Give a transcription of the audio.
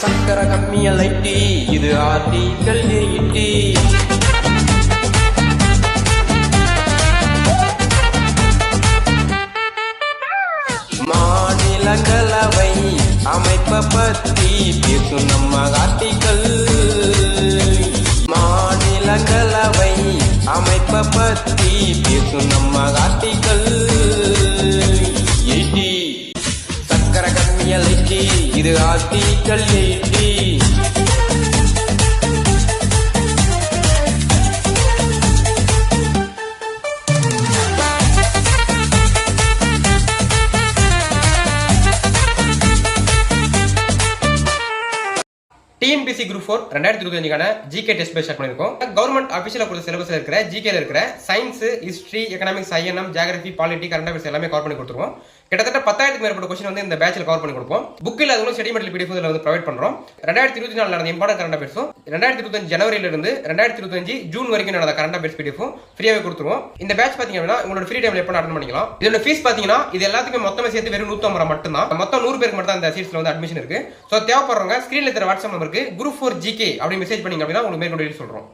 சக்கர கம்மியல் ஐட்டி இது ஆர்டிக்கல் எயிட்டி மாநிலங்களவை அமைப்ப பத்தி பேசும் நம்ம ஆர்டிக்கல் மாநிலங்களவை அமைப்ப பத்தி பேசும் நம்ம ஆர்டிக்கல் ஐட்டி இது ஆர்டிக்கல் டிஎன்பிசி குரூப் ஃபோர் ரெண்டாயிரத்தி இருபத்தஞ்சுக்கான ஜிகே டெஸ்ட் பேஸ் ஸ்டார்ட் பண்ணியிருக்கோம் கவர்மெண்ட் அஃபிஷியல் கொடுத்த சிலபஸ்ல இருக்கிற ஜிகேல இருக்கிற science history economics INM geography polity current affairs எல்லாமே கவர் பண்ணி கொடுத்துருவோம். கிட்டத்தட்ட பத்தாயிரத்துக்கு மேற்பட்ட கொஸ்டின் வந்து இந்த பேச்சில் கவர் பண்ணி கொடுப்போம். புக்கில் அதுவும் செடிமெண்டல் பிடிஎஃப் இதில் வந்து ப்ரொவைட் பண்ணுறோம் ரெண்டாயிரத்தி இருபத்தி நாலு நடந்த இம்பார்ட்டன் கரண்ட் அஃபேர்ஸும் ரெண்டாயிரத்தி இருபத்தஞ்சு ஜனவரியிலிருந்து ரெண்டாயிரத்தி இருபத்தஞ்சு ஜூன் வரைக்கும் நடந்த கரண்ட் அஃபேர்ஸ் பிடிஃபும் ஃப்ரீயாகவே கொடுத்துருவோம். இந்த பேட்ச் பார்த்தீங்க அப்படின்னா உங்களோட ஃப்ரீ டைமில் எப்போ அட்டன் பண்ணிக்கலாம்? இதோட ஃபீஸ் பார்த்தீங்கன்னா இது எல்லாத்துக்கும் மொத்தமே சேர்த்து வெறும் நூற்றம்பது மட்டும் மட்டும்தான். மொத்தம் நூறு பேருக்கு மட்டும் தான் இந்த சீட்ஸில் வந்து அட்மிஷன் இருக்கு. ஸோ தேவைப்படுறவங்க ஸ்க்ரீனில் இருக்கிற வாட்ஸ்அப் நம்பருக்கு குரூப் ஃபோர் ஜிகே அப்படி மெசேஜ் பண்ணீங்க அப்படின்னா உங்களுக்கு மேற்கொண்டு சொல்கிறோம்